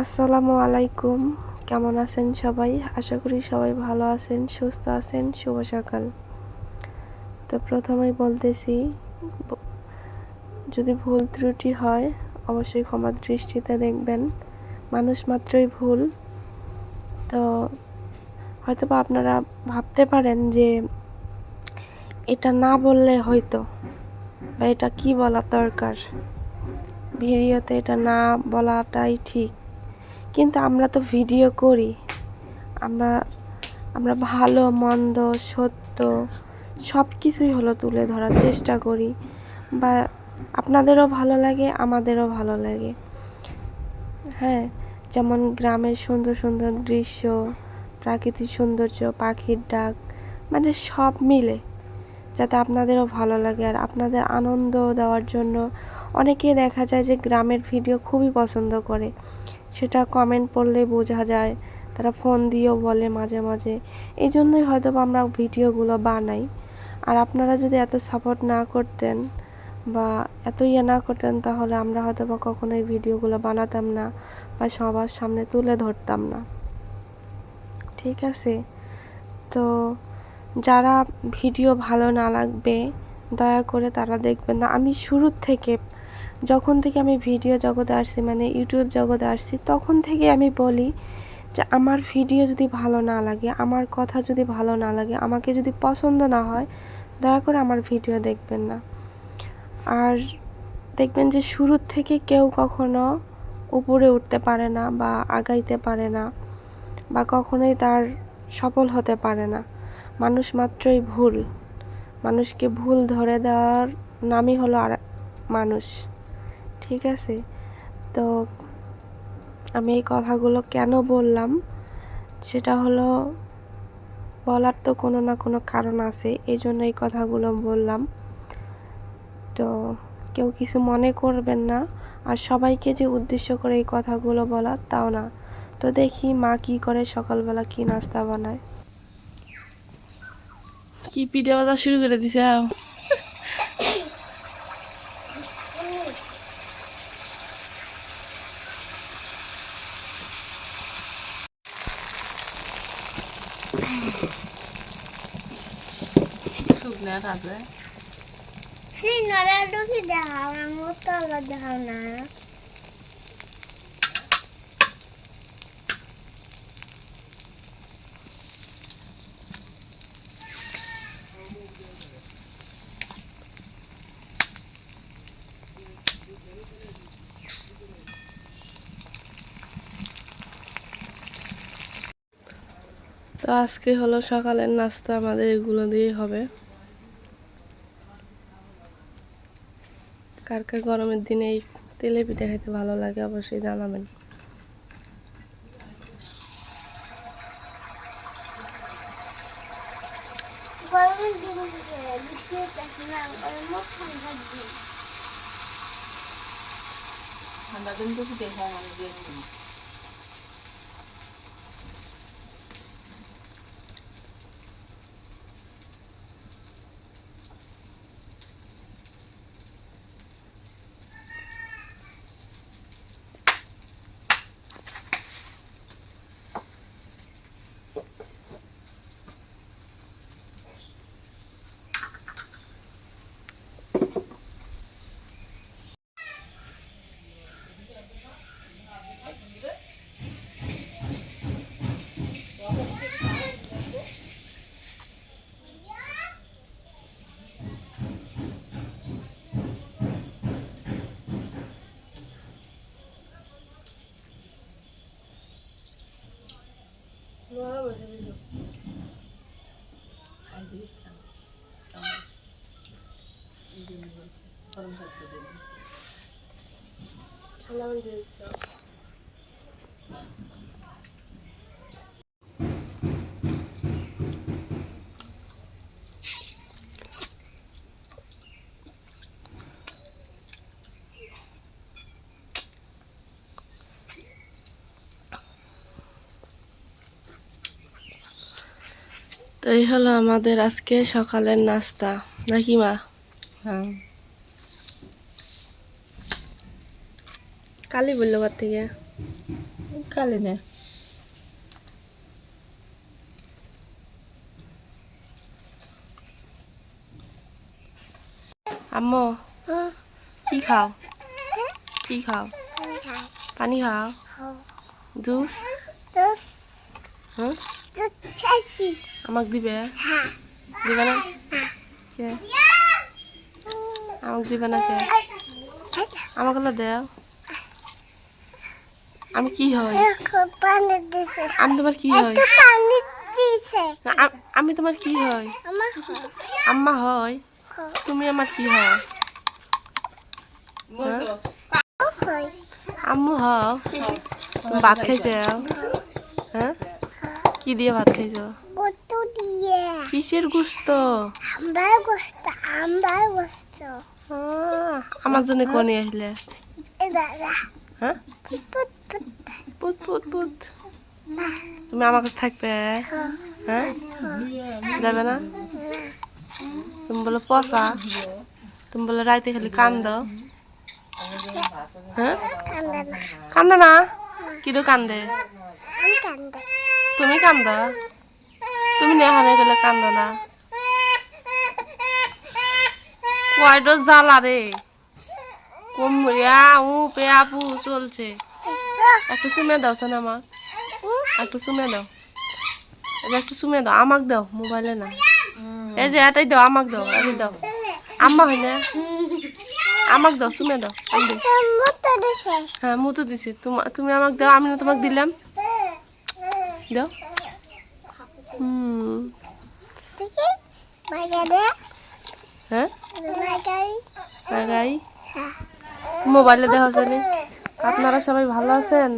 আসসালামু আলাইকুম। কেমন আছেন সবাই? আশা করি সবাই ভালো আছেন, সুস্থ আছেন। শুভ সকাল। তো প্রথমেই বলতেছি যদি ভুল ত্রুটি হয়, অবশ্যই ক্ষমা দৃষ্টিতে দেখবেন। মানুষ মাত্রই ভুল। তো হয়তো বা আপনারা ভাবতে পারেন যে, এটা না বললে হয়তো বা এটা কি বলা দরকার? ভিডিওতে এটা না বলাটাই ঠিক। কিন্তু আমরা তো ভিডিও করি। আমরা আমরা ভালো, মন্দ, সত্য সব কিছুই হলো তুলে ধরার চেষ্টা করি। বা আপনাদেরও ভালো লাগে, আমাদেরও ভালো লাগে। হ্যাঁ যেমন গ্রামের সুন্দর সুন্দর দৃশ্য, প্রাকৃতিক সৌন্দর্য, পাখির ডাক মানে সব মিলে। যাতে আপনাদেরও ভালো লাগে আর আপনাদের আনন্দ দেওয়ার জন্য অনেকেই দেখা যায় যে গ্রামের ভিডিও খুবই পছন্দ করে। সেটা কমেন্ট পড়লে বোঝা যায়, তারা ফোন দিয়েও বলে মাঝে মাঝে। এই জন্যই হয়তো আমরা ভিডিওগুলো বানাই। আর আপনারা যদি এত সাপোর্ট না করতেন বা এত ইয়ে না করতেন, তাহলে আমরা হয়তো বা কখনোই ভিডিওগুলো বানাতাম না বা সবার সামনে তুলে ধরতাম না। ঠিক আছে? তো যারা ভিডিও ভালো না লাগবে, দয়া করে তারা দেখবেন না। আমি শুরুর থেকে যখন থেকে আমি ভিডিও জগতে আসছি মানে ইউটিউব জগতে আসছি, তখন থেকে আমি বলি যে, আমার ভিডিও যদি ভালো না লাগে, আমার কথা যদি ভালো না লাগে, আমাকে যদি পছন্দ না হয়, দয়া করে আমার ভিডিও দেখবেন না। আর দেখবেন যে, শুরুর থেকে কেউ কখনো উপরে উঠতে পারে না বা আগাইতে পারে না বা কখনোই তার সফল হতে পারে না। মানুষ মাত্রই ভুল। মানুষকে ভুল ধরে দেওয়ার নামই হলো আর, মানুষ। ঠিক আছে। তো আমি এই কথাগুলো কেন বললাম? সেটা হলো, বলার তো কোনো না কোনো কারণ আছে, এই জন্য এই কথাগুলো বললাম। তো কেউ কিছু মনে করবেন না, আর সবাইকে যে উদ্দেশ্য করে এই কথাগুলো বলা, তাও না। তো দেখি মা কি করে সকালবেলা কি নাস্তা বানায়। কি পিঠে বাজা শুরু করে দিছে তারপরে? সেই নড়াডুকি দেখাও আমার তলা দেখাও না। তো আজকে হলো সকালের নাস্তা আমাদের এগুলো দিয়ে হবে। কার কার গরমের দিনে এই তেলে পিঠা খেতে ভালো লাগে অবশ্যই জানাবেন। ঠান্ডা দিন তো পিঠে দেখা মানুষ দিয়ে তো এই হলো আমাদের আজকে সকালের নাস্তা। নাকি মা? হ্যাঁ। কালি বলল ঘর থেকে। খালি নে। আম্মু কি খাও? কি খাও? পানি খাও। খাও? জুস? হ্যাঁ? আমাকে দিবে? হ্যাঁ। দিবে না? কে? আমাকে দিবে না কে? আমাকে দেও আমি কি হই খুব আমি তোমার কি হই না, আম- আমি তোমার কি হই আম্মা হয়। তুমি আমার কি হয়? হ্যাঁ? আম্মু হও। তুমি ভাত খাইছো? হ্যাঁ? কি দিয়ে ভাত খাইছো? কিসের গুস্ত? আমার গোস্ত আমার গোস্ত। আহ, আমার জন্য কোন আসলে হ্যাঁ? পুত পুত পুত পুত পুত তুমি আমার কাছে থাকবে হ্যাঁ? যাবে না? তুমি বলো পচা। তুমি বলো রাইতে খালি কান্দ। হ্যাঁ? কান্দে না? কিরো কান্দে? তুমি কান্দ? তুমি নেহানে গেলে কান্দ না। কয়টো জ্বালা রে। কুমড়িয়া উ পে আপু চলছে। একটু চুমে দাও শোন আমার একটু চুমে দাও। এবার একটু চুমে দাও আমাক দাও মোবাইলে না। এই যে এটাই দাও আমাক দাও আমি দাও। আম্মা হয় না? আমাক দাও চুমে দাও আমি হ্যাঁ মতো দিছি। তোমা- তুমি আমাকে দাও আমি না তোমাকে দিলাম। দাও। হুম। হ্যাঁ? মোবাইলে দেখা জানি। আপনারা সবাই ভালো আছেন?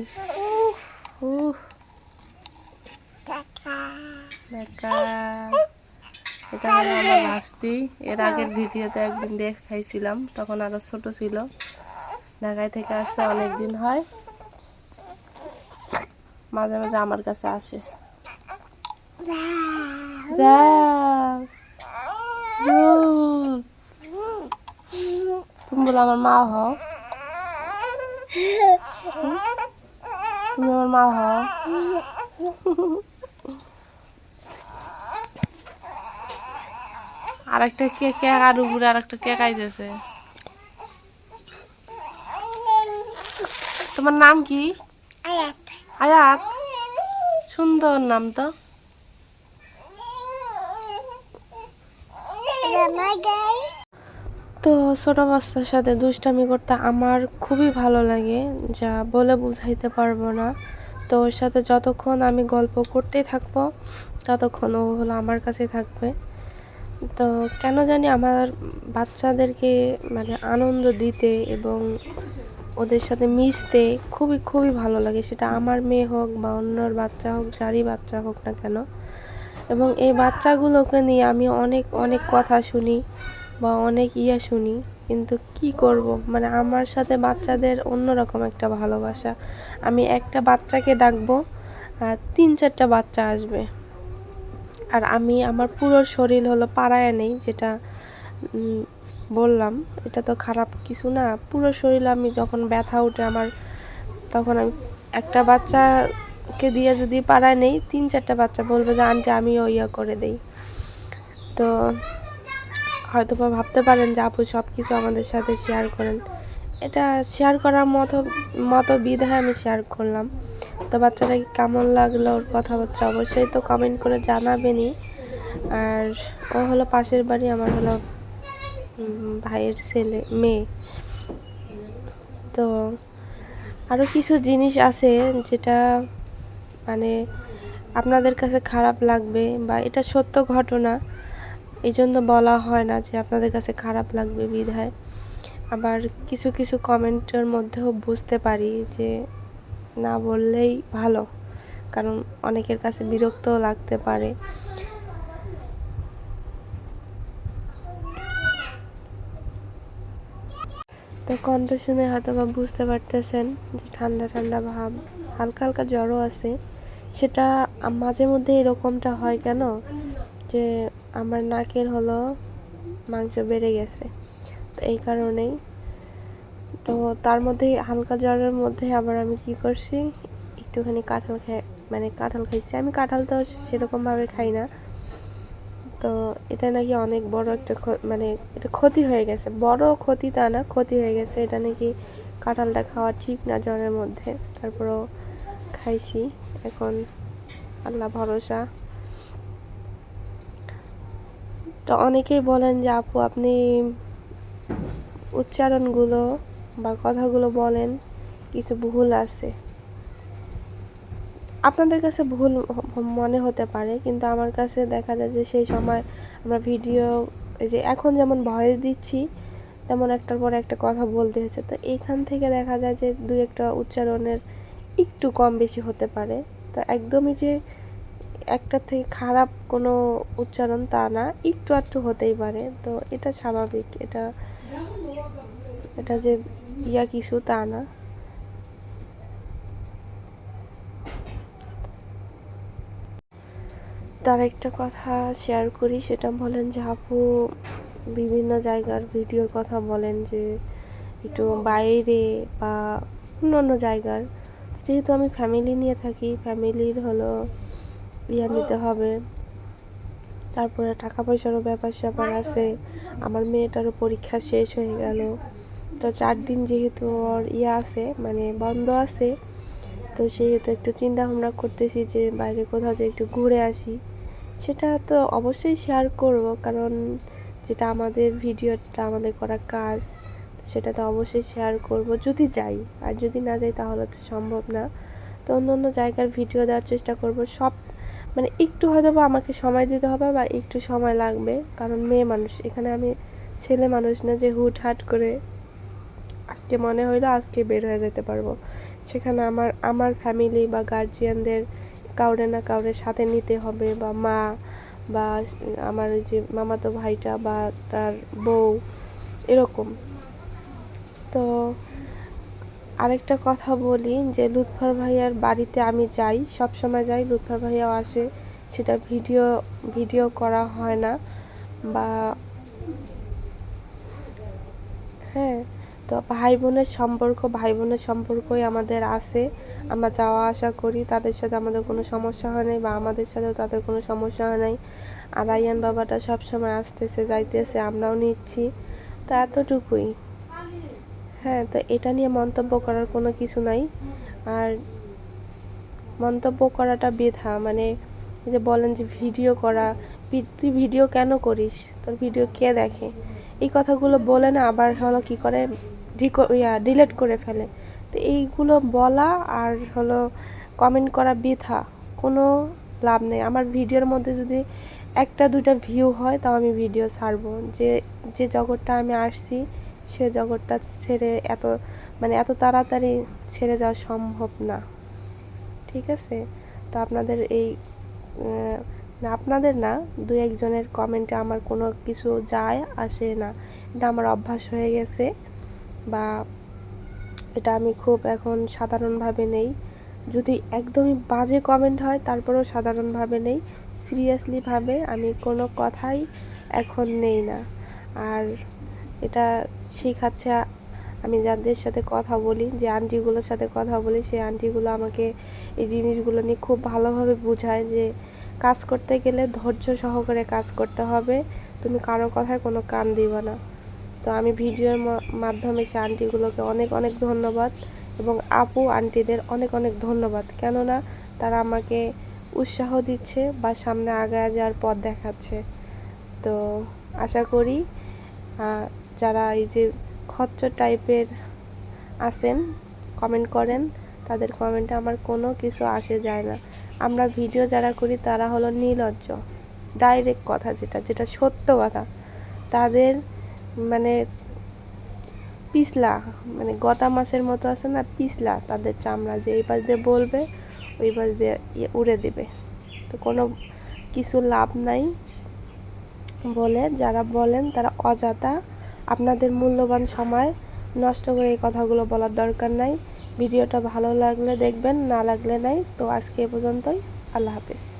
এটা হলো আমার ভাস্তি। এর আগের ভিডিওতে একদিন দেখাইছিলাম তখন আরও ছোট ছিল। ঢাকায় থেকে আসছে অনেক দিন হয়। মাঝে মাঝে আমার কাছে আসে। তুমি বলে আমার মা হও। তুমি আমার মা হও আর একটা কে কেক আর উপরে আর একটা কেক আইতেছে। তোমার নাম কি? আয়াত। আয়াত? সুন্দর নাম তো। মাগারে তো ছোট বাচ্চার সাথে দুষ্টামি করতে আমার খুবই ভালো লাগে, যা বলে বুঝাইতে পারব না। তো ওর সাথে যতক্ষণ আমি গল্প করতেই থাকব, ততক্ষণ ও হলো আমার কাছে থাকবে। তো কেন জানি আমার বাচ্চাদেরকে মানে আনন্দ দিতে এবং ওদের সাথে মিশতে খুবই খুবই ভালো লাগে। সেটা আমার মেয়ে হোক বা অন্যর বাচ্চা হোক, যারই বাচ্চা হোক না কেন। এবং এই বাচ্চাগুলোকে নিয়ে আমি অনেক অনেক কথা শুনি। বা অনেক ইয়া শুনি, কিন্তু কি করব? মানে আমার সাথে বাচ্চাদের অন্যরকম একটা ভালোবাসা। আমি একটা বাচ্চাকে ডাকবো, আর তিন চারটা বাচ্চা আসবে। আর আমি, আমার পুরো শরীর হলো পাড়ায় নেই যেটা বললাম, এটা তো খারাপ কিছু না। পুরো শরীর আমি যখন ব্যথা উঠে আমার, তখন আমি একটা বাচ্চাকে দিয়ে যদি পাড়ায় নেই, তিন চারটা বাচ্চা বলবে যে, আন্টি, আমিও ইয়া করে দেই। তো হয়তো বা ভাবতে পারেন যে আপু সব কিছু আমাদের সাথে শেয়ার করেন। এটা শেয়ার করার মতো মতো বিধায় আমি শেয়ার করলাম। তো বাচ্চাটাকে কেমন লাগল ওর কথাবার্তা? অবশ্যই তো কমেন্ট করে জানাবেনই। আর ও হলো পাশের বাড়ি, আমার হলো ভাইয়ের ছেলে, মেয়ে। তো আরও কিছু জিনিস আছে যেটা মানে আপনাদের কাছে খারাপ লাগবে বা এটা সত্য ঘটনা। এই জন্য বলা হয় না যে আপনাদের কাছে খারাপ লাগবে বিধায়। আবার কিছু কিছু কমেন্টের মধ্যেও বুঝতে পারি যে না বললেই ভালো, কারণ অনেকের কাছে বিরক্তও লাগতে পারে। তো কণ্ঠ শুনে হয়তো বা বুঝতে পারতেছেন যে ঠান্ডা ঠান্ডা ভাব, হালকা হালকা জ্বরও আছে। সেটা মাঝে মধ্যে এরকমটা হয় কেন? যে আমার নাকের হলো মাংস বেড়ে গেছে। তো এই কারণেই। তো তার মধ্যে হালকা জ্বরের মধ্যে আবার আমি কি করছি, একটুখানি কাঁঠাল খাই মানে কাঁঠাল খাইছি। আমি কাঁঠাল তো সেরকমভাবে খাই না। তো এটা নাকি অনেক বড় একটা মানে এটা ক্ষতি হয়ে গেছে। বড় ক্ষতি তা না, ক্ষতি হয়ে গেছে। এটা নাকি কাঁঠালটা খাওয়া ঠিক না জ্বরের মধ্যে। তারপরও খাইছি। এখন আল্লাহ ভরসা। তো অনেকেই বলেন যে, আপু, আপনি উচ্চারণগুলো বা কথাগুলো বলেন, কিছু ভুল আছে। আপনাদের কাছে ভুল মনে হতে পারে, কিন্তু আমার কাছে দেখা যায় যে, সেই সময় আমরা ভিডিও, এই যে এখন যেমন ভয়েস দিচ্ছি, তেমন একটার পর একটা কথা বলতে হচ্ছে। তো এইখান থেকে দেখা যায় যে, দুই একটা উচ্চারণের একটু কম বেশি হতে পারে। তো একদমই যে একটার থেকে খারাপ কোনো উচ্চারণ তা না, একটু আধটু হতেই পারে। তো এটা স্বাভাবিক, এটা এটা যে ইয়া কিছু তা না। তার একটা কথা শেয়ার করি, সেটা বলেন যে আপু বিভিন্ন জায়গার ভিডিওর কথা বলেন যে একটু বাইরে বা অন্য অন্য জায়গার। যেহেতু আমি ফ্যামিলি নিয়ে থাকি ফ্যামিলির হলো ইয়া নিতে হবে। তারপরে টাকা পয়সারও ব্যাপার স্যাপার আছে। আমার মেয়েটারও পরীক্ষা শেষ হয়ে গেল। তো চার দিন যেহেতু ওর ইয়ে আছে মানে বন্ধ আছে, তো সেহেতু একটু চিন্তা ভাবনা করতেছি যে বাইরে কোথাও যে একটু ঘুরে আসি। সেটা তো অবশ্যই শেয়ার করব, কারণ যেটা আমাদের ভিডিওটা আমাদের করা কাজ, সেটা তো অবশ্যই শেয়ার করব যদি যাই। আর যদি না যাই তাহলে তো সম্ভব না। তো অন্য অন্য জায়গার ভিডিও দেওয়ার চেষ্টা করব, সব মানে একটু হয়তো বা আমাকে সময় দিতে হবে বা একটু সময় লাগবে। কারণ মেয়ে মানুষ, এখানে আমি ছেলে মানুষ না যে হুটহাট করে আজকে মনে হইল আজকে বের হয়ে যেতে পারব। সেখানে আমার আমার ফ্যামিলি বা গার্জিয়ানদের কাউরে না কাউরে সাথে নিতে হবে বা মা বা আমার ওই যে মামাতো ভাইটা বা তার বউ, এরকম। তো আরেকটা কথা বলি যে লুৎফর ভাইয়ার বাড়িতে আমি যাই সব সময় যাই, লুৎফর ভাইয়াও আসে, সেটা ভিডিও ভিডিও করা হয় না বা হ্যাঁ তো ভাই বোনের সম্পর্ক, ভাই বোনের সম্পর্কই আমাদের আছে, আমরা যাওয়া আসা করি, তাদের সাথে আমাদের কোনো সমস্যা হয় নাই বা আমাদের সাথেও তাদের কোনো সমস্যা হয় নাই। আর আইয়ান বাবাটা সব সময় আসতেছে, যাইতেছে, আমরাও নিচ্ছি, তো এতটুকুই। হ্যাঁ তো এটা নিয়ে মন্তব্য করার কোনো কিছু নাই। আর মন্তব্য করাটা বৃথা মানে যে বলেন যে ভিডিও করা তুই ভিডিও কেন করিস? তোর ভিডিও কে দেখে? এই কথাগুলো বলে না, আবার হলো কি করে? ইয়া ডিলিট করে ফেলে। তো এইগুলো বলা আর হলো কমেন্ট করা বৃথা, কোনো লাভ নেই। আমার ভিডিওর মধ্যে যদি একটা দুইটা ভিউ হয়, তাও আমি ভিডিও ছাড়বো। যে যে জগৎটা আমি আসছি সে জগৎটা ছেড়ে এত মানে এত তাড়াতাড়ি ছেড়ে যাওয়া সম্ভব না। ঠিক আছে? তো আপনাদের এই আপনাদের না দু একজনের কমেন্টে আমার কোনো কিছু যায়, আসে না। এটা আমার অভ্যাস হয়ে গেছে বা এটা আমি খুব এখন সাধারণভাবে নেই। যদি একদমই বাজে কমেন্ট হয়, তারপরেও সাধারণভাবে নেই। সিরিয়াসলিভাবে আমি কোনো কথাই এখন নেই না। আর এটা শেখাচ্ছে। আমি যাদের সাথে কথা বলি, যে আন্টিগুলোর সাথে কথা বলি, সেই আন্টিগুলো আমাকে এই জিনিসগুলো নিয়ে খুব ভালোভাবে বোঝায় যে কাজ করতে গেলে ধৈর্য সহকারে কাজ করতে হবে। তুমি কারও কথায় কোনো কান দিবা না। তো আমি ভিডিওর মাধ্যমে সে আন্টিগুলোকে অনেক অনেক ধন্যবাদ এবং আপু আন্টিদের অনেক অনেক ধন্যবাদ। কেননা তারা আমাকে উৎসাহ দিচ্ছে বা সামনে আগায় যাওয়ার পথ দেখাচ্ছে। তো আশা করি যারা এই যে খচ্চর টাইপের আছেন কমেন্ট করেন, তাদের কমেন্টে আমার কোনো কিছু আসে যায় না। আমরা ভিডিও যারা করি, তারা হলো নির্লজ্জ। ডাইরেক্ট কথা যেটা যেটা সত্য কথা। তাদের মানে পিছলা মানে গতা মাছের মতো আছে না, পিছলা তাদের চামড়া যে এই পাশ দিয়ে বলবে, ওই পাশ দিয়ে ইয়ে উড়ে দিবে। তো কোনো কিছু লাভ নাই বলে, যারা বলেন তারা অযথা আপনাদের মূল্যবান সময় নষ্ট করে এই কথাগুলো বলার দরকার নাই। ভিডিওটা ভালো লাগলে দেখবেন, না লাগলে নাই। তো আজকে এ পর্যন্তই। আল্লাহ হাফেজ।